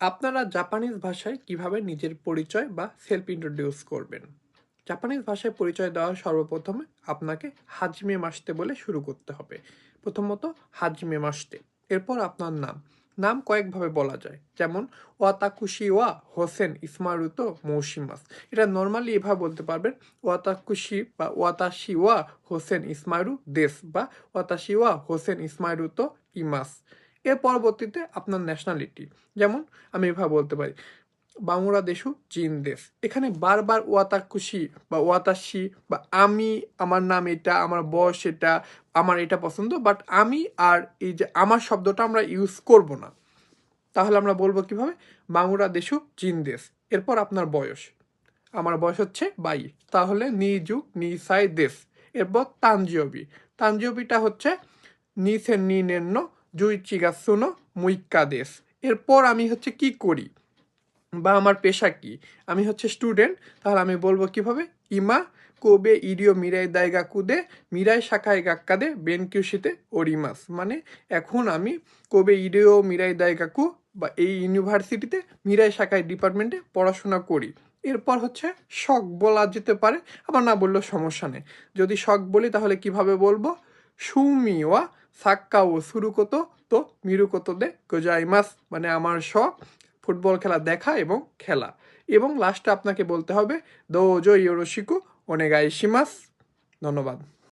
আপনারা জাপানিজ ভাষায় কীভাবে নিজের পরিচয় বা সেলফ ইন্ট্রোডিউস করবেন? জাপানিজ ভাষায় পরিচয় দেওয়ার সর্বপ্রথমে আপনাকে হাজমে মাসতে বলে শুরু করতে হবে। প্রথমত হাজমে মাসতে। এরপর আপনার নাম। নাম কয়েকভাবে বলা যায়। যেমন, ওয়াতাকুশি ওয়া হোসেন ইসমারুতো মৌসিমাস এটা নর্মালি এভাবে বলতে পারবেন, ওয়াতাকুশি বা ওয়াতাশি ওয়া হোসেন ইসমারু দেশ বা ওয়াতাশি ওয়া হোসেন ইসমারুতো ইমাস এর পরবর্তীতে আপনার ন্যাশনালিটি যেমন আমি এভাবে বলতে পারি, বাংলাদেশু চীন দেশ। এখানে বারবার ওয়াতাকুশি বা ওয়াতাশি বা আমি, আমার নাম এটা, আমার বয়স এটা, আমার এটা পছন্দ বাট আমি আর এই যে আমার শব্দটা আমরা ইউজ করব না। তাহলে আমরা বলব কীভাবে? বাংলাদেশু চীন দেশ। এরপর আপনার বয়স। আমার বয়স হচ্ছে বাই তাহলে নিজু নিসাই দেশ। এরপর তানজিওবি। তানজিওবিটা হচ্ছে নিসের নি নিনেন্ন জুই চিগাসুনো দেশ এরপর আমি হচ্ছে কি করি? বা আমার পেশা কি? আমি হচ্ছে স্টুডেন্ট, তাহলে আমি বলব কীভাবে? ইমা কোবে ইডিও মিরাই দায়গা কুদে, মিরাই শাখায় গাক্কাদে, বেনকিউশিতে ওরিমাস। মানে এখন আমি কোবে ইডিও মিরাই দায়গাকু বা এই ইউনিভার্সিটিতে মিরাই শাখায় ডিপার্টমেন্টে পড়াশোনা করি। এরপর হচ্ছে শখ বলা যেতে পারে, আবার না বললেও সমস্যা নেই। যদি শখ বলি তাহলে কীভাবে বলব? সুমিওয়া সাক্কা ও তো দে মানে আমার ফুটবল খেলা দেখা এবং খেলা। এবং লাস্টে আপনাকে বলতে হবে দোজো ইয়োরোশিকু অনেগাইশিমাস ধন্যবাদ।